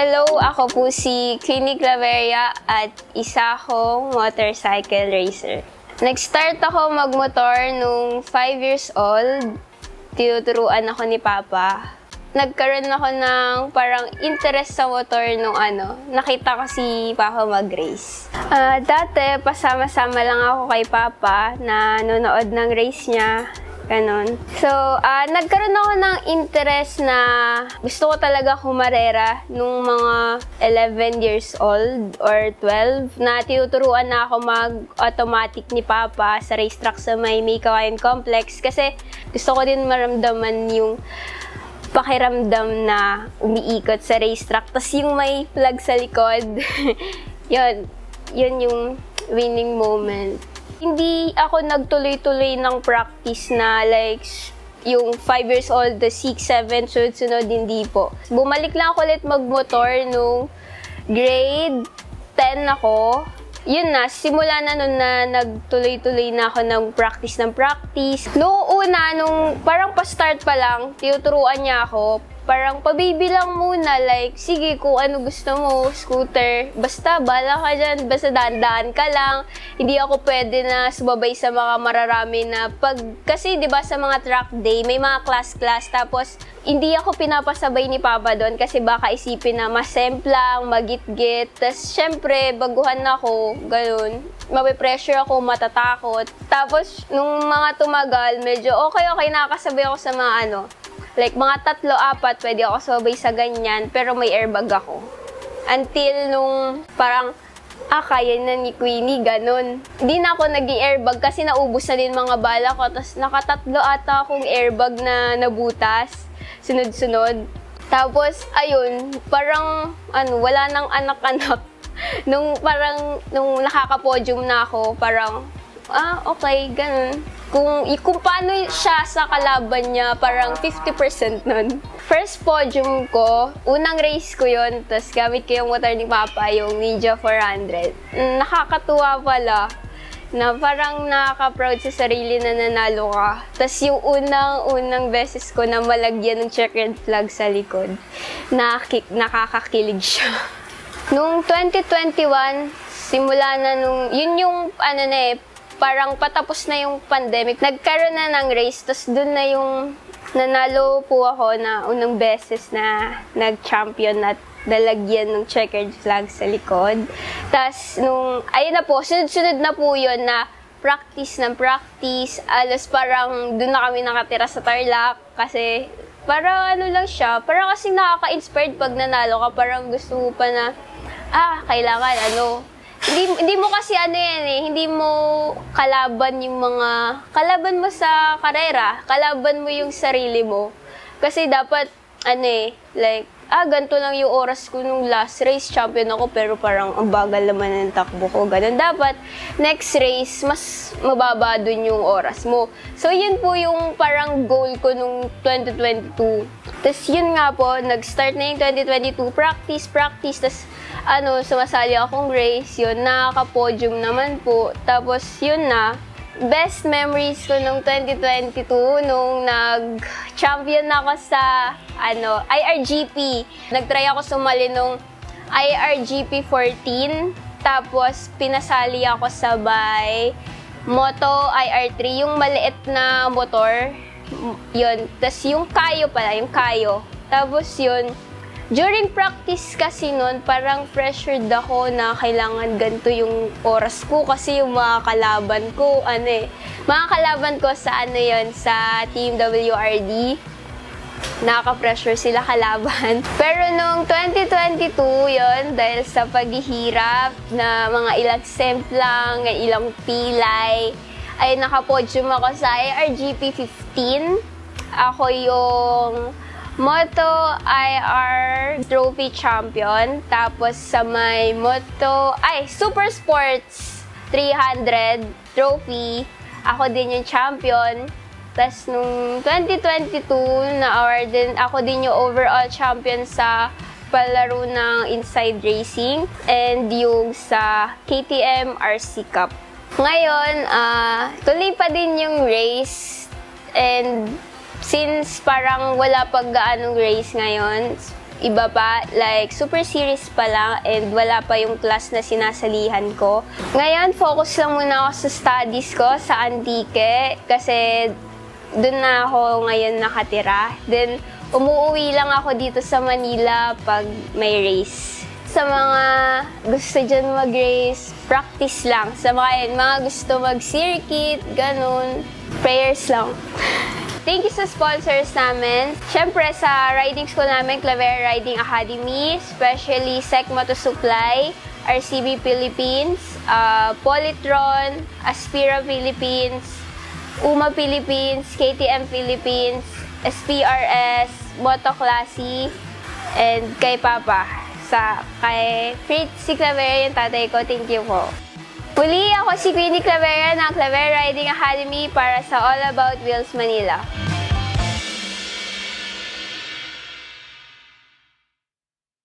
Hello, ako po si Queenie Claveria at isa akong motorcycle racer. Nag-start ako magmotor nung 5 years old. Tinuturuan ako ni Papa. Nagkaroon ako ng parang interest sa motor nung ano, nakita ko si Papa mag-race. Ah, dati, pasama-sama lang ako kay Papa na nanonood ng race niya. Ganon. So, ah, nagkaroon ako ng interest na gusto ko talaga humarera nung mga 11 years old or 12 na tinuturuan na ako mag-automatic ni Papa sa racetrack sa may May Kawayan Complex kasi gusto ko din maramdaman yung pakiramdam na umiikot sa racetrack. Tapos yung may plug sa likod, yun, yun yung winning moment. Hindi ako nagtuloy-tuloy ng practice na like yung 5 years old, the 6, 7, sunod-sunod, hindi po. Bumalik lang ako ulit magmotor nung grade 10 ako. Yun na, simula na nun na nagtuloy-tuloy na ako ng practice ng practice. Noong una, nung parang pa-start pa lang, tinuturuan niya ako, parang pabibilang muna, like, sige, kung ano gusto mo, scooter, basta, bala ka dyan, basta daan-daan ka lang. Hindi ako pwede na sumabay sa mga mararami na pag, kasi, di ba, sa mga track day, may mga class-class, tapos, hindi ako pinapasabay ni Papa doon kasi baka isipin na masemplang, magit-git. Tapos, syempre, baguhan ako, ganun. Mape-pressure ako, matatakot. Tapos, nung mga tumagal, medyo okay-okay, nakakasabay ako sa mga ano, Like, mga tatlo, apat, pwede ako sabay sa ganyan, pero may airbag ako. Until nung parang, ah, kaya na ni Queenie, ganun. Hindi na ako nag airbag kasi naubos na din mga bala ko. Tapos nakatatlo ata akong airbag na nabutas, sunod-sunod. Tapos, ayun, parang, ano, wala nang anak-anak. nung parang, nung nakaka-podium na ako, parang, ah, okay, ganun. Kung, kung paano siya sa kalaban niya, parang 50% nun. First podium ko, unang race ko yon tapos gamit ko yung motor ni Papa, yung Ninja 400. Mm, Nakakatuwa pala na parang nakaka-proud sa sarili na nanalo ka. Tapos yung unang-unang beses ko na malagyan ng checkered flag sa likod, nakik- nakakakilig siya. Nung 2021, simula na nung, yun yung ano na eh, parang patapos na yung pandemic. Nagkaroon na ng race, tapos dun na yung nanalo po ako na unang beses na nag-champion at dalagyan ng checkered flag sa likod. Tapos nung, ayun na po, sunod-sunod na po yun na practice ng practice. Alos parang dun na kami nakatira sa Tarlac kasi parang ano lang siya, parang kasing nakaka-inspired pag nanalo ka, parang gusto mo pa na, ah, kailangan ano, hindi, hindi mo kasi ano yan eh, hindi mo kalaban yung mga, kalaban mo sa karera, kalaban mo yung sarili mo. Kasi dapat, ano eh, like, ah, ganito lang yung oras ko nung last race, champion ako, pero parang ang bagal naman ng takbo ko. Ganun. Dapat, next race, mas mababa dun yung oras mo. So, yun po yung parang goal ko nung 2022. Tapos, yun nga po, nag-start na yung 2022, practice, practice, tapos, ano, sumasali akong race, yun, nakaka-podium naman po. Tapos, yun na, best memories ko nung 2022 nung nag-champion ako sa ano, IRGP. Nag-try ako sumali nung IRGP 14. Tapos pinasali ako sabay Moto IR3, yung maliit na motor. Yun. Tapos yung kayo pala, yung kayo. Tapos yun, During practice kasi noon, parang pressured ako na kailangan ganito yung oras ko kasi yung mga kalaban ko, ano eh, mga kalaban ko sa ano yon sa Team WRD, nakaka-pressure sila kalaban. Pero nung 2022 yon dahil sa paghihirap na mga ilang semplang, ilang pilay, ay nakapodium ako sa IRGP 15. Ako yung Moto IR Trophy Champion. Tapos sa may Moto, ay, Super Sports 300 Trophy. Ako din yung champion. Tapos nung 2022, na-award din, ako din yung overall champion sa palaro ng Inside Racing and yung sa KTM RC Cup. Ngayon, ah tuloy pa din yung race and since parang wala pag gaanong race ngayon, iba pa, like super series pa lang and wala pa yung class na sinasalihan ko. Ngayon, focus lang muna ako sa studies ko sa Antique kasi doon na ako ngayon nakatira. Then, umuwi lang ako dito sa Manila pag may race. Sa mga gusto dyan mag-race, practice lang. Sa mga, mga gusto mag-circuit, ganun, prayers lang. Thank you sa sponsors namin. Siyempre sa riding school namin, Claver Riding Academy, especially Sec Moto Supply, RCB Philippines, uh, Polytron, Aspira Philippines, UMA Philippines, KTM Philippines, SPRS, Moto Classy, and kay Papa. Sa kay Fritz si Claver, yung tatay ko. Thank you po. Muli ako si Queenie Clavera ng Claver Riding Academy para sa All About Wheels Manila.